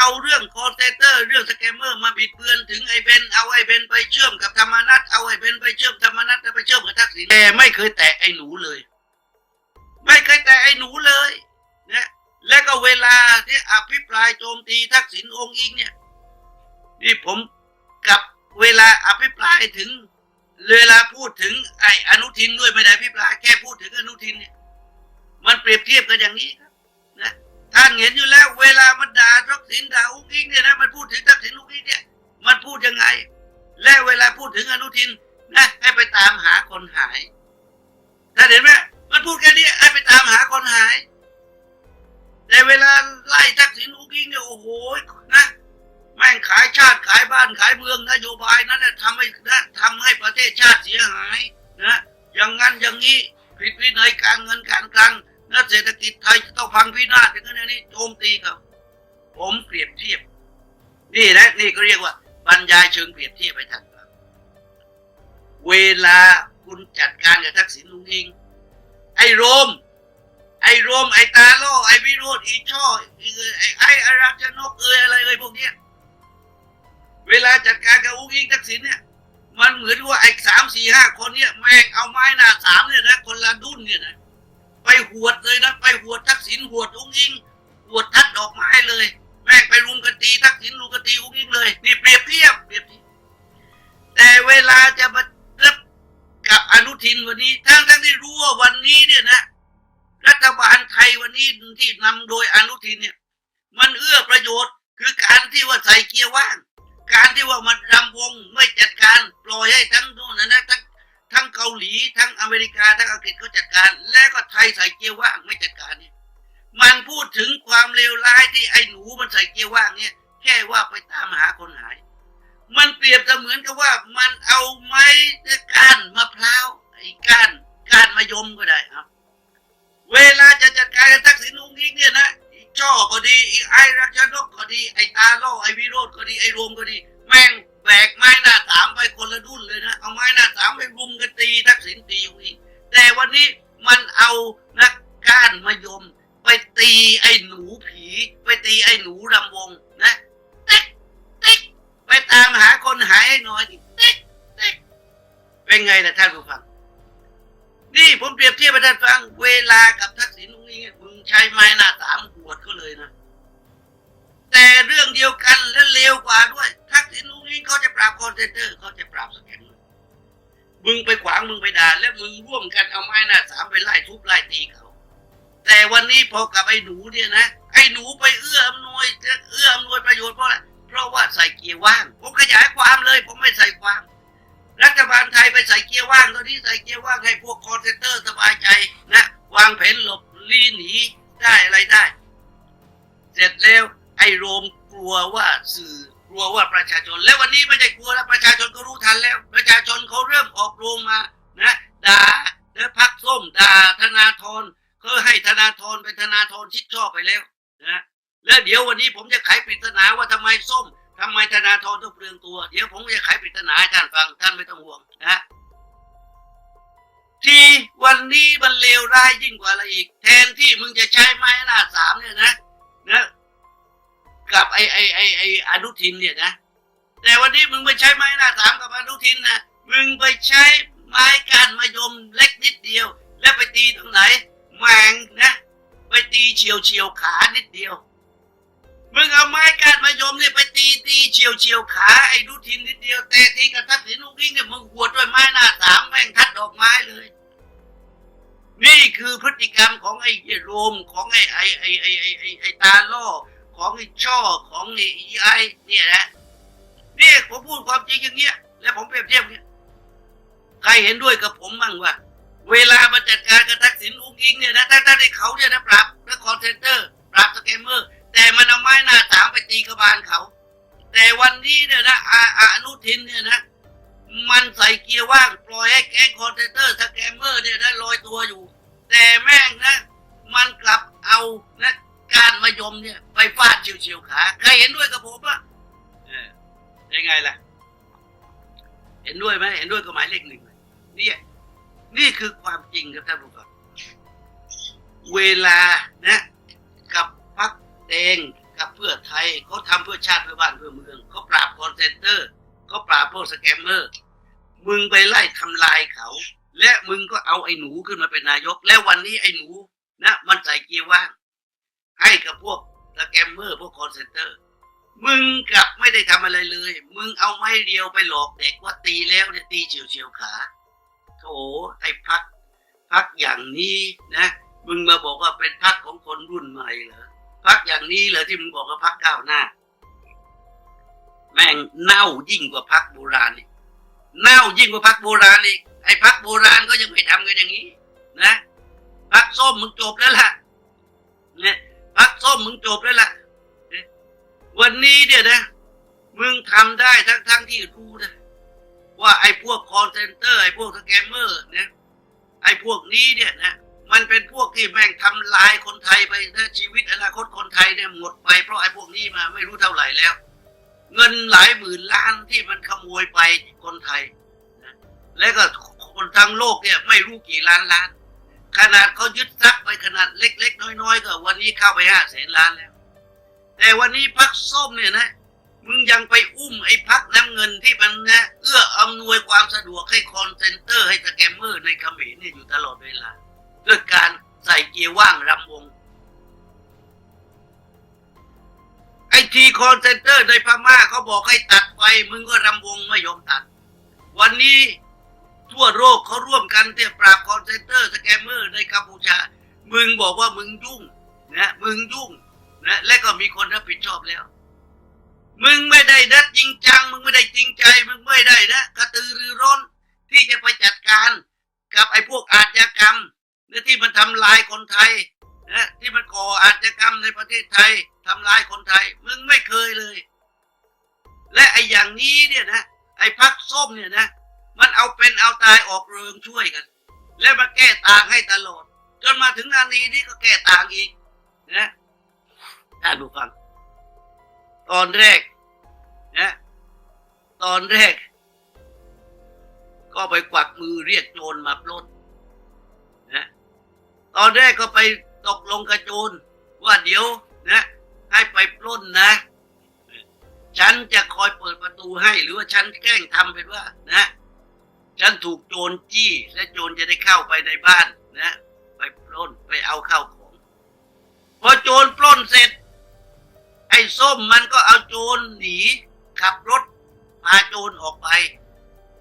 เอาเรื่องคอนเซนเตอร์เรื่องสแกมเมอร์มาบิดเบือนถึงไอ้เบนเอาไอ้เบนไปเชื่อมกับธรรมนัตเอาไอ้เบนไปเชื่อมธรรมนัตไปเชื่อมกับทักษิณแต่ไม่เคยแตะไอ้หนูเลย ไม่เคยแตะไอ้หนูเลยนะและก็เวลาที่อภิปรายโจมตีทักษิณองค์อิงเนี่ยนี่ผมกับเวลาอภิปรายถึงเวลาพูดถึงไอ้อนุทินด้วยไม่ได้อภิปรายแค่พูดถึงอนุทินเนี่ยมันเปรียบเทียบกันอย่างนี้ครับ ท่านเห็นอยู่แล้ว เวลามันด่าทักษิณด่าอุ้งอิงเนี่ยนะมันพูดถึงทักษิณอุ้งอิงเนี่ยมันพูดยังไง และเวลาพูดถึงอนุทินนะให้ไปตามหาคนหายท่านเห็นไหมมันพูดแค่นี้ให้ไปตามหาคนหาย แต่เวลาไล่ทักษิณอุ้งอิงเนี่ยโอ้โหนะแม่งขายชาติขายบ้านขายเมืองนโยบายนั้นนะทำให้นะทำให้ประเทศชาติเสียหายนะอย่างนั้นอย่างนี้ผิดวินัยการเงินการคลัง นะเศรษฐกิจไทยจะต้องพังพินาศอย่างนั้นอย่างนี้โจมตีเขาผมเปรียบเทียบ นี่นะนี่ก็เรียกว่า บรรยายเชิงเปรียบเทียบไปทางฟังเวลาคุณจัดการกับทักษิณลุงอิง ไอ้โรม ไอ้โรม ไอ้ตาโลไอ้วิโรธอีช่อไอ้ไอ้อารักชนกเอยอะไรเอยพวกเนี้ยเวลาจัดการกับอุ้งอิงทักษิณเนี่ยมันเหมือนว่าไอ้สามสี่ห้าคนเนี่ยแม่งเอาไม้หน้าสามเนี่ยนะคนละดุนเนี่ยนะ ไปหวดเลยนะไปหวดทักษิณหวดอุ้งอิงหวดทัดดอกไม้เลย แม่งไปรุมกันตีทักษิณรุมกันตีอุ้งอิงเลยนี่เปรียบเทียบเปรียบเทียบแต่เวลาจะมารับกับอนุทินวันนี้ทั้งทั้งที่รู้ว่าวันนี้เนี่ยนะ รัฐบาลไทยวันนี้ที่นำโดยอนุทินเนี่ย มันเอื้อประโยชน์คือการที่ว่าใส่เกียร์ว่าง การที่ว่ามันรำวงไม่จัดการปล่อยให้ทั้งโน่นนะทั้งทั้ง หลีทั้งอเมริกาทั้งอังกฤษเขาจัดการ และก็ไทยใส่เกียร์ว่างไม่จัดการเนี่ยมันพูดถึงความเลวร้ายที่ไอ้หนูมันใส่เกียร์ว่างเนี่ยแค่ว่าไปตามหาคนหาย มันเปรียบเสมือนกับว่ามันเอาไม้ก้านมะพร้าวไอ้ก้านก้านมะยมก็ได้ครับ เวลาจะจัดการกับทักษิณอุ้งอิงเนี่ยนะอีช่อก็ดีอีไอ้รักชนกก็ดีไอ้ตาโล่ไอ้วิโรธก็ดีไอ้รวมก็ดี แม่ง แบกไม้หน้าสามไปคนละดุนเลยนะเอาไม้หน้าสามไปรุมกันตีทักษิณตีอุ้งอิงแต่วันนี้มันเอานักก้านมะยม ไปตีไอ้หนูผี ไปตีไอ้หนูรำวงนะติ๊กติ๊กไปตามหาคนหายให้หน่อยติ๊กติ๊กเป็นไงล่ะท่านผู้ฟังนี่ผมเปรียบเทียบให้ท่านฟังเวลากับทักษิณอุ้งอิงมึงใช้ไม้หน้าสามขวดก็เลยนะ แต่เรื่องเดียวกันและเลวกว่าด้วย คอนเซนเตอร์เขาจะปราบสแกนมึงไปขวางมึงไปด่า และมึงร่วมกันเอาไม้หน้าสามไปไล่ทุบไล่ตีเขา แต่วันนี้พอกับไอ้หนูเนี่ยนะไอ้หนูไปเอื้ออำนวยเอื้ออำนวยประโยชน์เพราะอะไรเพราะว่าใส่เกียร์ว่างผมขยายความเลย ผมไม่ใส่ความ รัฐบาลไทยไปใส่เกียร์ว่างตอนนี้ใส่เกียร์ว่างให้พวกคอนเซนเตอร์สบายใจนะวางแผนหลบลี้หนีได้อะไรได้ เสร็จแล้วไอ้โรมกลัวว่าสื่อ กลัวว่าประชาชน แล้ววันนี้ไม่ได้กลัวแล้วประชาชนก็รู้ทันแล้ว ประชาชนเขาเริ่มออกโรงมานะด่าแล้วพักส้มด่าธนาธรเขาให้ธนาธรเป็นธนาธรชิดชอบไปแล้วนะแล้วเดี๋ยววันนี้ผมจะไขปริศนาว่าทำไมส้มทำไมธนาธรต้องเปลืองตัว เดี๋ยวผมจะไขปริศนาให้ท่านฟังท่านไม่ต้องห่วงนะที่วันนี้มันเลวร้ายยิ่งกว่าอะไรอีก แทนที่มึงจะใช้ไม้หน้าสามเนี่ยนะ อไอไอไอนุทินเนี่ยนะ แต่วันนี้มึงไปใช้ไม้หน้าสามกับอนุทินนะมึงไปใช้ไม้การมายมเล็กนิดเดียว แล้วไปตีตรงไหนแมงนะไปตีเฉียวเฉียวขานิดเดียวมึงเอาไม้การมายมเนี่ยไปตีตีเฉียวเฉียวขาไอ้อนุทินนิดเดียว แต่ตีกับทักษิณลูกนิ่งเนี่ยมึงหัวดด้วยไม้หน้าสามแม่งทัดดอกไม้เลยนี่คือพฤติกรรมของไอ้โรมของไอ้ไอ้ไอ้ไอ้ไอ้ไอ้ไอ้ตาล่อ ของไอ้ช่อของไอ้ไอ้เนี่ยนะนี่ผมพูดความจริงอย่างเงี้ย แล้วผมเปรียบเทียบเงี้ยใครเห็นด้วยกับผมมั่งว่า เวลามาจัดการกับทักษิณอุ้งอิงเนี่ยนะถ้าถ้าได้เขาเนี่ยนะปรับและคอนเซนเตอร์ปรับสแกมเมอร์ แต่มันเอาไม้หน้าสามไปตีกระบาลเขา แต่วันนี้เนี่ยนะอาอาอนุทินเนี่ยนะ มันใส่เกียร์ว่างปล่อยให้แก๊งคอนเทนเตอร์สแกมเมอร์เนี่ยนะลอยตัวอยู่ แต่แม่งนะ มายมเนี่ยไปฟาดเฉียวๆขาใครเห็นด้วยกับผมอะเออยังไงล่ะ เห็นด้วยไหมเห็นด้วยกับหมายเลขหนึ่งเนี่ยนี่คือความจริงครับท่านผู้ฟังเวลานะ กับพักแดงกับเพื่อไทยเขาทำเพื่อชาติเพื่อบ้านเพื่อเมืองเขาปราบคอนเซนเตอร์เขาปราบพวกสแกมเมอร์ มึงไปไล่ทำลายเขา และมึงก็เอาไอ้หนูขึ้นมาเป็นนายก แล้ววันนี้ไอ้หนูนะ มันใส่เกียร์ว่าง ให้กับพวกสแกมเมอร์พวกคอนเซนเตอร์ มึงกลับไม่ได้ทำอะไรเลย มึงเอาไม้เดียวไปหลอกเด็กว่าตีแล้วเนี่ยตีเฉียวเฉียวขาโถไอ้พักพักอย่างนี้นะ มึงมาบอกว่าเป็นพักของคนรุ่นใหม่เหรอพักอย่างนี้เหรอที่มึงบอกว่าพักก้าวหน้า แม่งเน่ายิ่งกว่าพักโบราณอีกเน่ายิ่งกว่าพักโบราณอีกไอ้พักโบราณก็ยังไม่ทำกันอย่างนี้ นะพักส้มมึงจบแล้วล่ะเนี่ย พักส้มมึงจบแล้วล่ะเนี่ยวันนี้เนี่ยนะ มึงทำได้ทั้งทั้งที่รู้นะว่าไอ้พวกคอนเซนเตอร์ไอ้พวกสแกมเมอร์เนี่ยไอ้พวกนี้เนี่ยนะมันเป็นพวกที่แม่งทำลายคนไทยไปนะชีวิตอนาคตคนไทยเนี่ยหมดไปเพราะไอ้พวกนี้มาไม่รู้เท่าไหร่แล้ว เงินหลายหมื่นล้านที่มันขโมยไปคนไทยนะและก็คนทั้งโลกเนี่ยไม่รู้กี่ล้านล้าน ขนาดเขายึดทรัพย์ไปขนาดเล็ก ๆ น้อยๆก็วันนี้เข้าไปห้าแสนล้านแล้ว แต่วันนี้พักส้มเนี่ยนะมึงยังไปอุ้มไอ้พักน้ำเงินที่มันนะเอื้ออำนวยความสะดวกให้คอนเซนเตอร์ให้สแกมเมอร์ในเขมรเนี่ยอยู่ตลอดเวลาด้วยการใส่เกียร์ว่างรำวงไอทีคอนเซนเตอร์ในพม่าเขาบอกให้ตัดไฟมึงก็รำวงไม่ยอมตัด วันนี้ ทั่วโลกเขาร่วมกันที่ปราบคอนเซนเตอร์สแกมเมอร์ในกัมพูชา มึงบอกว่ามึงยุ่งนะมึงยุ่งนะและก็มีคนรับผิดชอบแล้ว มึงไม่ได้นัดจริงจัง มึงไม่ได้จริงใจ มึงไม่ได้นะกระตือรือร้นที่จะไปจัดการกับไอ้พวกอาชญากรรมเนี่ยที่มันทำลายคนไทยนะที่มันก่ออาชญากรรมในประเทศไทยทำลายคนไทย มึงไม่เคยเลย และไอ้อย่างนี้เนี่ยนะไอ้พักส้มเนี่ยนะ มันเอาเป็นเอาตายออกเริงช่วยกัน และมาแก้ต่างให้ตลอด จนมาถึงอันนี้นี่ก็แก้ต่างอีกนะท่านผู้ฟัง ตอนแรกนะตอนแรก ก็ไปกวักมือเรียกโจรมาปล้นนะตอนแรกก็ไปตกลงกับโจรว่าเดี๋ยวนะ ให้ไปปล้นนะฉันจะคอยเปิดประตูให้ หรือว่าฉันแกล้งทำเป็นว่า นะ ฉันถูกโจรจี้และโจรจะได้เข้าไปในบ้านนะ ไปปล้นไปเอาเข้าของพอโจรปล้นเสร็จ ไอ้ส้มมันก็เอาโจรหนี ขับรถพาโจรออกไป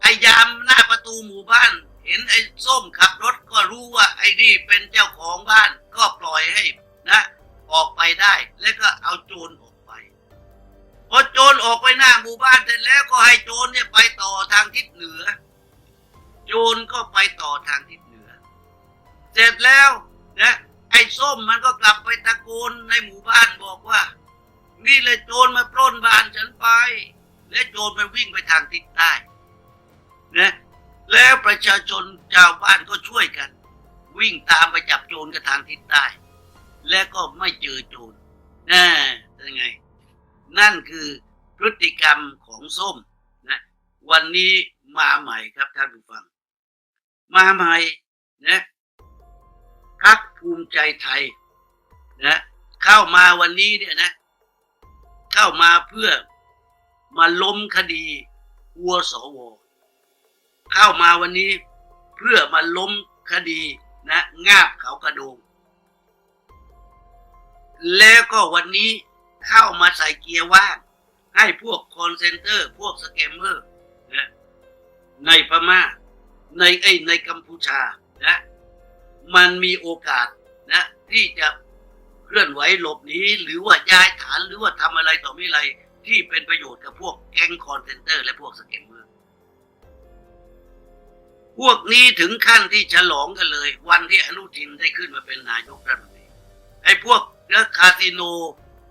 ไอ้ยามหน้าประตูหมู่บ้าน เห็นไอ้ส้มขับรถก็รู้ว่าไอ้นี่เป็นเจ้าของบ้านก็ปล่อยให้นะ ออกไปได้แล้วก็เอาโจรออกไปพอโจรออกไปหน้าหมู่บ้านเสร็จแล้วก็ให้โจรเนี่ยไปต่อทางทิศเหนือ โจรก็ไปต่อทางทิศเหนือ เสร็จแล้วนะไอ้ส้มมันก็กลับไปตะโกนในหมู่บ้านบอกว่า นี่เลยโจรมาปล้นบ้านฉันไป และโจรมันวิ่งไปทางทิศใต้นะแล้วประชาชนชาวบ้านก็ช่วยกัน วิ่งตามไปจับโจรกับทางทิศใต้ และก็ไม่เจอโจรนะยังไง นั่นคือพฤติกรรมของส้มนะวันนี้มาใหม่ครับท่านผู้ฟัง มาใหม่นะพักภูมิใจไทยนะเข้ามาวันนี้เนี่ยนะ เข้ามาเพื่อมาล้มคดีวัวสวเข้ามาวันนี้เพื่อมาล้มคดีนะงาบเขากระโดง แล้วก็วันนี้เข้ามาใส่เกียร์ว่าง ให้พวกคอนเซนเตอร์ พวกสแกมเมอร์นะในพม่า ในไอยในกัมพูชานะมันมีโอกาสนะที่จะเคลื่อนไหวหลบหนีหรือว่าย้ายฐานหรือว่าทำอะไรต่อไม่อะไรที่เป็นประโยชน์กับพวกแก๊งคอนเซนเตอร์ และพวกสแกมเมือร์พวกนี้ถึงขั้นที่ฉลองกันเลย วันที่อนุทินได้ขึ้นมาเป็นนายกรัฐมนตรีไอ้พวกเรือคาสิโน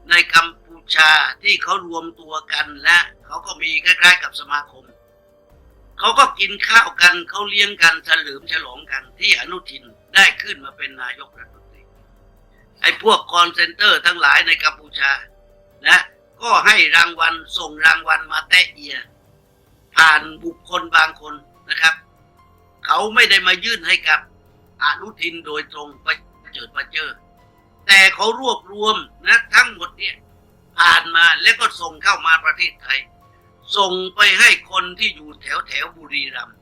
ในกัมพูชาที่เขารวมตัวกันและเขาก็มีคล้ายๆกับสมาคม เขาก็กินข้าวกันเขาเลี้ยงกันเฉลิมฉลองกันที่อนุทินได้ขึ้นมาเป็นนายกรัฐมนตรีไอ้พวกคอนเซนเตอร์ทั้งหลายในกัมพูชานะก็ให้รางวัลส่งรางวัลมาแตะเอีย ผ่านบุคคลบางคนนะครับ เขาไม่ได้มายื่นให้กับอนุทินโดยตรงไปเจิดประเจอ แต่เขารวบรวมนะทั้งหมดเนี่ยผ่านมาแล้วก็ส่งเข้ามาประเทศไทย ส่งไปให้คนที่อยู่แถวแถวบุรีรัมย์